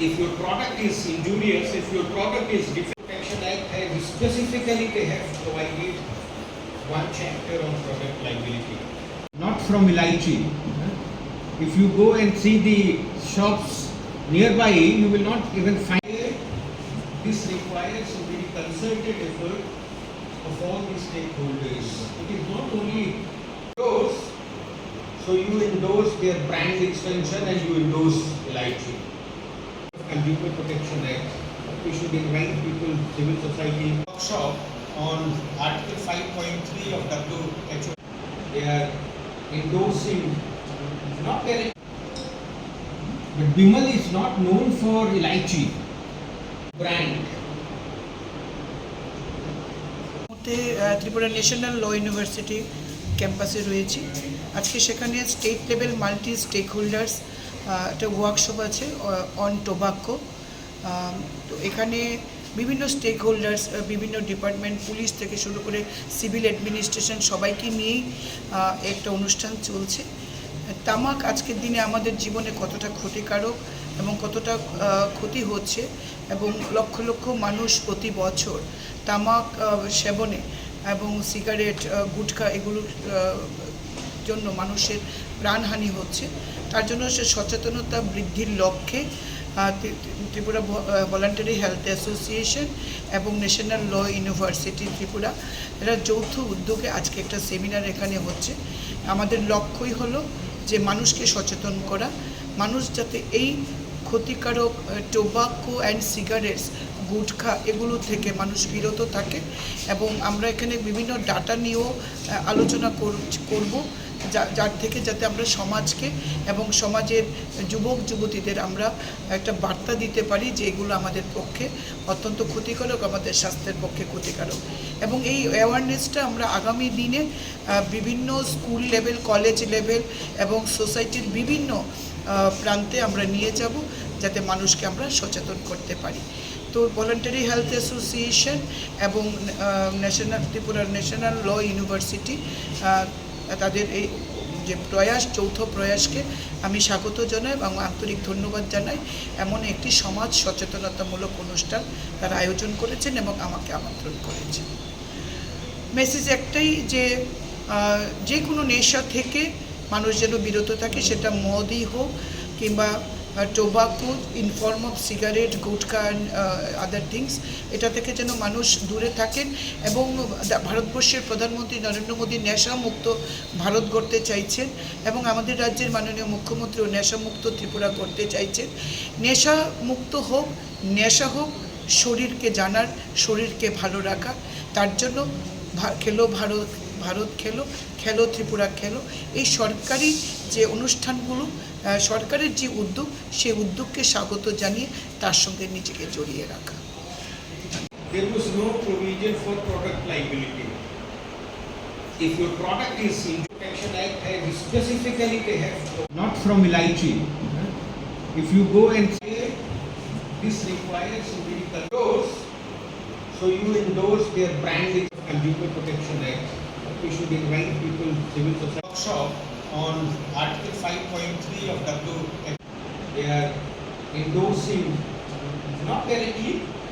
If your product is injurious, if your product is defective, Protection Act has specifically they have provided one chapter on product liability. Not from Elaichi. If you go and see the shops nearby, you will not even find it. this requires a very concerted effort of all the stakeholders. It is not only those, so you endorse their brand extension and you endorse Elaichi. Consumer Protection Act, we should invite people, civil society. Workshop on Article 5.3 of WHO. They are endorsing, not their but Bimal is not known for Elaichi brand. মুহূর্তে ah, Tripura national law university ক্যাম্পাসে রয়েছি। আজকে সেখানে state level multi stake holders একটা workshop আছে on tobacco তো এখানে বিভিন্ন স্টেক হোল্ডার্স বিভিন্ন ডিপার্টমেন্ট পুলিশ থেকে শুরু করে সিভিল অ্যাডমিনিস্ট্রেশন সবাইকে নিয়েই একটা অনুষ্ঠান চলছে। তামাক আজকের দিনে আমাদের জীবনে কতটা ক্ষতিকারক এবং কতটা ক্ষতি হচ্ছে এবং লক্ষ লক্ষ মানুষ প্রতি বছর তামাক সেবনে এবং সিগারেট গুটখা এগুলোর জন্য মানুষের প্রাণহানি হচ্ছে। তার জন্য সে সচেতনতা বৃদ্ধির লক্ষ্যে ত্রিপুরা ভলান্টারি হেলথ অ্যাসোসিয়েশন এবং ন্যাশনাল ল ইউনিভার্সিটি ত্রিপুরা, এরা যৌথ উদ্যোগে আজকে একটা সেমিনার এখানে হচ্ছে। আমাদের লক্ষ্যই হলো যে মানুষকে সচেতন করা। মানুষ যাতে এই ক্ষতিকারক টোবাকো অ্যান্ড সিগারেটস গুটখা এগুলো থেকে মানুষ বিরত থাকে এবং আমরা এখানে বিভিন্ন ডাটা নিয়েও আলোচনা কর- করব যার থেকে যাতে আমরা সমাজকে এবং সমাজের যুবক, যুবতীদের আমরা একটা বার্তা দিতে পারি যে এগুলো আমাদের পক্ষে অত্যন্ত ক্ষতিকারক, আমাদের স্বাস্থ্যের পক্ষে ক্ষতিকারক। এবং এই অ্যাওয়ারনেসটা আমরা আগামী দিনে বিভিন্ন স্কুল লেভেল কলেজ লেভেল এবং সোসাইটির বিভিন্ন প্রান্তে আমরা নিয়ে যাব, যাতে মানুষকে আমরা সচেতন করতে পারি। তো ভলান্টারি হেলথ অ্যাসোসিয়েশন এবং national, Tripura national law university তাদের এই যে প্রয়াস, যৌথ প্রয়াসকে আমি স্বাগত জানাই এবং আন্তরিক ধন্যবাদ জানাই। এমন একটি সমাজ সচেতনতামূলক অনুষ্ঠান তারা আয়োজন করেছেন এবং আমাকে আমন্ত্রণ করেছেন। মেসেজ একটাই যে যে কোনো নেশা থেকে মানুষ যেন বিরত থাকে, সেটা মদই হোক কিংবা tobacco in form of cigarette gutkha and other things এটা থেকে যেন মানুষ দূরে থাকেন এবং ভারতবর্ষের প্রধানমন্ত্রী নরেন্দ্র মোদী নেশামুক্ত ভারত গড়তে চাইছেন এবং আমাদের রাজ্যের মাননীয় মুখ্যমন্ত্রীও নেশামুক্ত ত্রিপুরা করতে চাইছেন। নেশা মুক্ত হোক, নেশা হোক, শরীরকে জানার, শরীরকে ভালো রাখা, তার জন্য খেলো ভারত ভারত খেলো খেলো ত্রিপুরা খেলো এই সরকারি যে অনুষ্ঠানগুলো সরকারের যে উদ্যোগ সেই উদ্যোগকে স্বাগত জানিয়ে তার সঙ্গে নিজেকে জড়িয়ে রাখা There was no provision for product liability. If your product is in Protection Act has specifically they have not from Elaichi. If you go and say this requires very endorse, so you endorse their brand in Consumer Protection Act. We should invite people, civil society. Workshop on Article 5.3 of WHO. They are endorsing not directly,